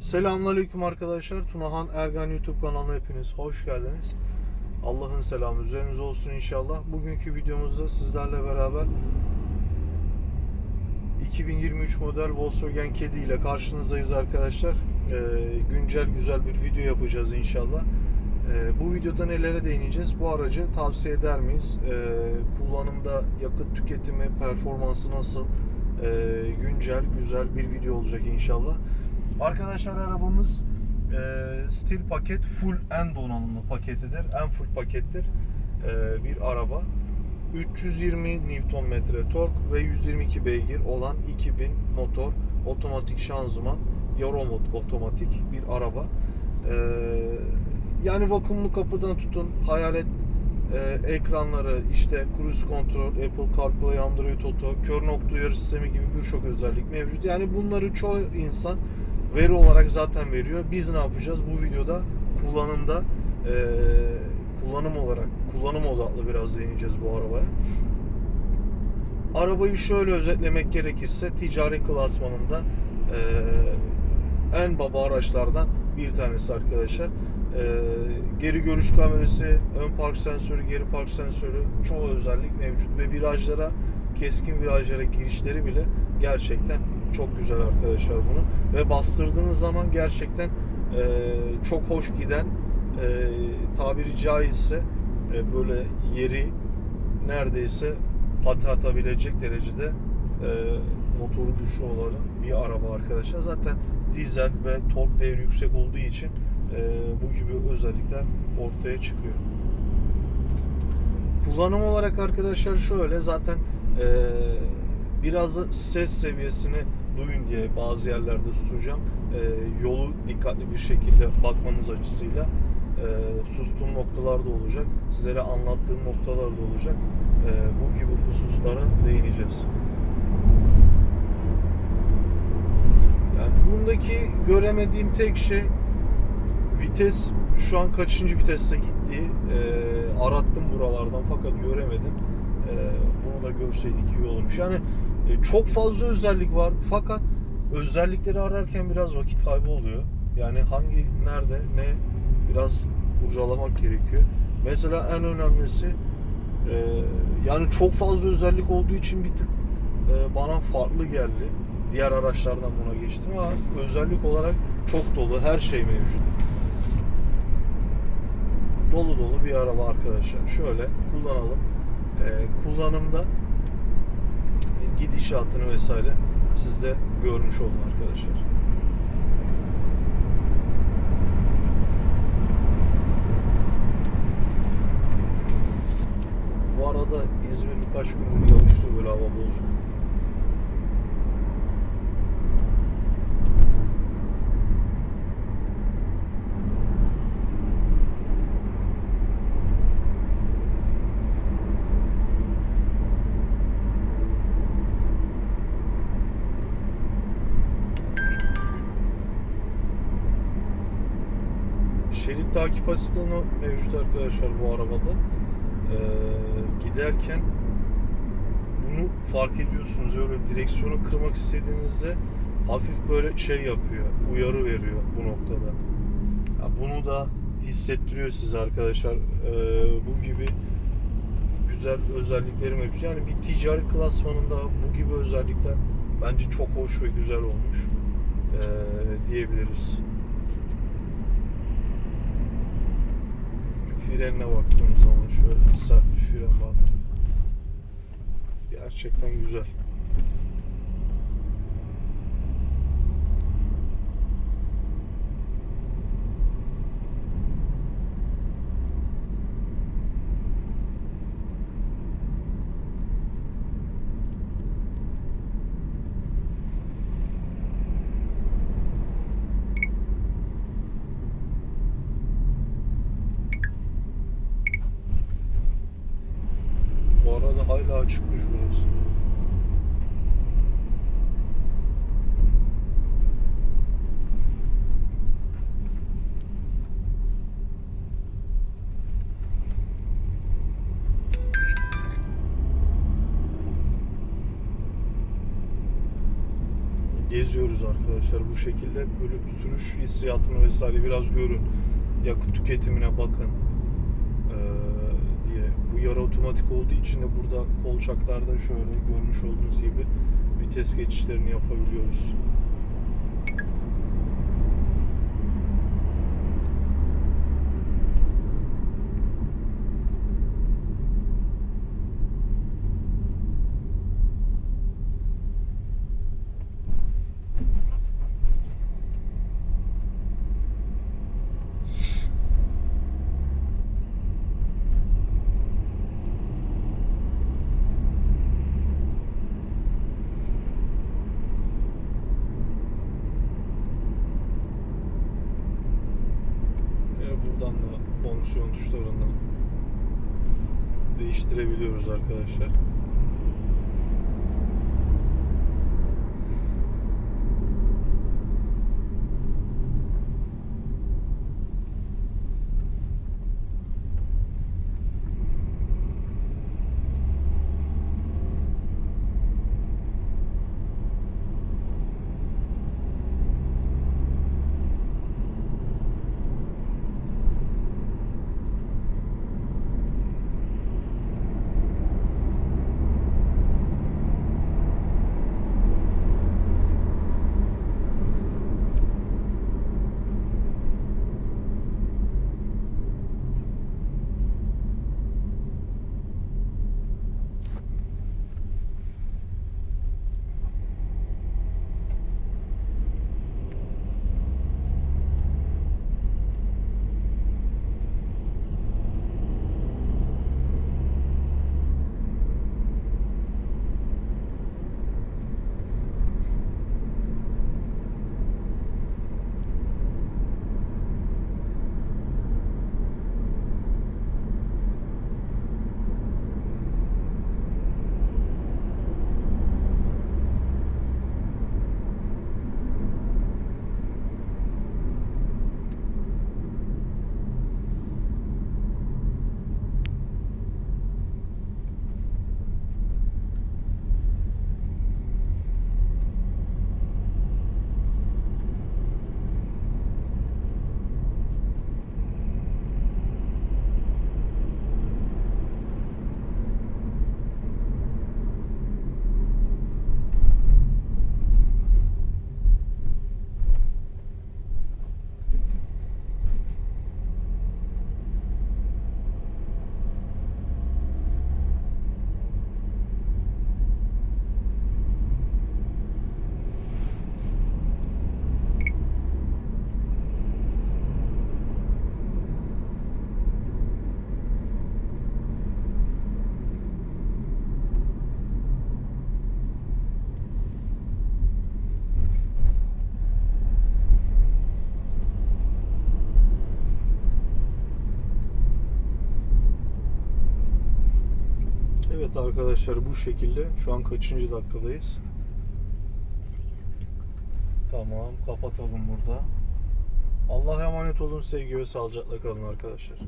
Selamünaleyküm arkadaşlar. Tunahan Ergan YouTube kanalına hepiniz hoş geldiniz. Allah'ın selamı üzerinize olsun inşallah. Bugünkü videomuzda sizlerle beraber 2023 model Volkswagen Caddy ile karşınızdayız arkadaşlar. Ee, güncel güzel bir video yapacağız inşallah. Ee, bu videoda nelere değineceğiz? Bu aracı tavsiye eder miyiz? Ee, kullanımda yakıt tüketimi, performansı nasıl? Ee, güncel, güzel bir video olacak inşallah. Arkadaşlar arabamız e, stil paket full en donanımlı paketidir. En full pakettir e, bir araba. 320 Nm tork ve 122 beygir olan 2000 motor otomatik şanzıman Euromod otomatik bir araba. E, yani vakumlu kapıdan tutun hayalet e, ekranları işte cruise kontrol, Apple CarPlay, Android Auto, kör nokta uyarı sistemi gibi birçok özellik mevcut. Yani bunları çoğu insan veri olarak zaten veriyor. Biz ne yapacağız? Bu videoda kullanımda e, kullanım olarak kullanım odaklı biraz değineceğiz bu arabaya. Arabayı şöyle özetlemek gerekirse ticari klasmanında e, en baba araçlardan bir tanesi arkadaşlar. E, geri görüş kamerası, ön park sensörü, geri park sensörü çoğu özellik mevcut ve virajlara keskin virajlara girişleri bile gerçekten çok güzel arkadaşlar bunu ve bastırdığınız zaman gerçekten e, çok hoş giden e, tabiri caizse e, böyle yeri neredeyse pati atabilecek derecede e, motoru güçlü olan bir araba arkadaşlar. Zaten dizel ve tork değeri yüksek olduğu için e, bu gibi özellikler ortaya çıkıyor. Kullanım olarak arkadaşlar şöyle zaten e, biraz ses seviyesini duyun diye bazı yerlerde susacağım. E, yolu dikkatli bir şekilde bakmanız açısıyla e, sustuğum noktalarda olacak. Sizlere anlattığım noktalarda olacak. E, bu gibi hususlara değineceğiz. Yani bundaki göremediğim tek şey vites şu an kaçıncı viteste gittiği e, arattım buralardan fakat göremedim. E, bunu da görseydik iyi olurmuş. Yani e, çok fazla özellik var fakat özellikleri ararken biraz vakit kaybı oluyor. Yani hangi nerede ne biraz kurcalamak gerekiyor. Mesela en önemlisi e, yani çok fazla özellik olduğu için bir tık e, bana farklı geldi. Diğer araçlardan buna geçtim ama özellik olarak çok dolu her şey mevcut. Dolu dolu bir araba arkadaşlar. Şöyle kullanalım. E, kullanımda e, gidişatını vesaire siz de görmüş olun arkadaşlar. Bu arada İzmir birkaç gündür yağışlı böyle hava bozuk. Şerit takip asistanı mevcut arkadaşlar bu arabada. Ee, giderken bunu fark ediyorsunuz. Öyle direksiyonu kırmak istediğinizde hafif böyle şey yapıyor. Uyarı veriyor bu noktada. Ya bunu da hissettiriyor size arkadaşlar. Ee, bu gibi güzel özellikleri mevcut. Yani bir ticari klasmanında bu gibi özellikler bence çok hoş ve güzel olmuş ee, diyebiliriz. Frenine baktığım zaman şöyle sert bir fren baktım. Gerçekten güzel. Bu arada hala açıkmış burası. geziyoruz arkadaşlar bu şekilde. Böyle sürüş hissiyatını vesaire biraz görün. Yakıt tüketimine bakın. Otomatik olduğu için de burada kolçaklarda şöyle görmüş olduğunuz gibi vites geçişlerini yapabiliyoruz. Ve buradan da fonksiyon tuşlarından değiştirebiliyoruz arkadaşlar. Evet arkadaşlar bu şekilde şu an kaçıncı dakikadayız? Tamam kapatalım burada. Allah'a emanet olun sevgi ve sağlıcakla kalın arkadaşlar.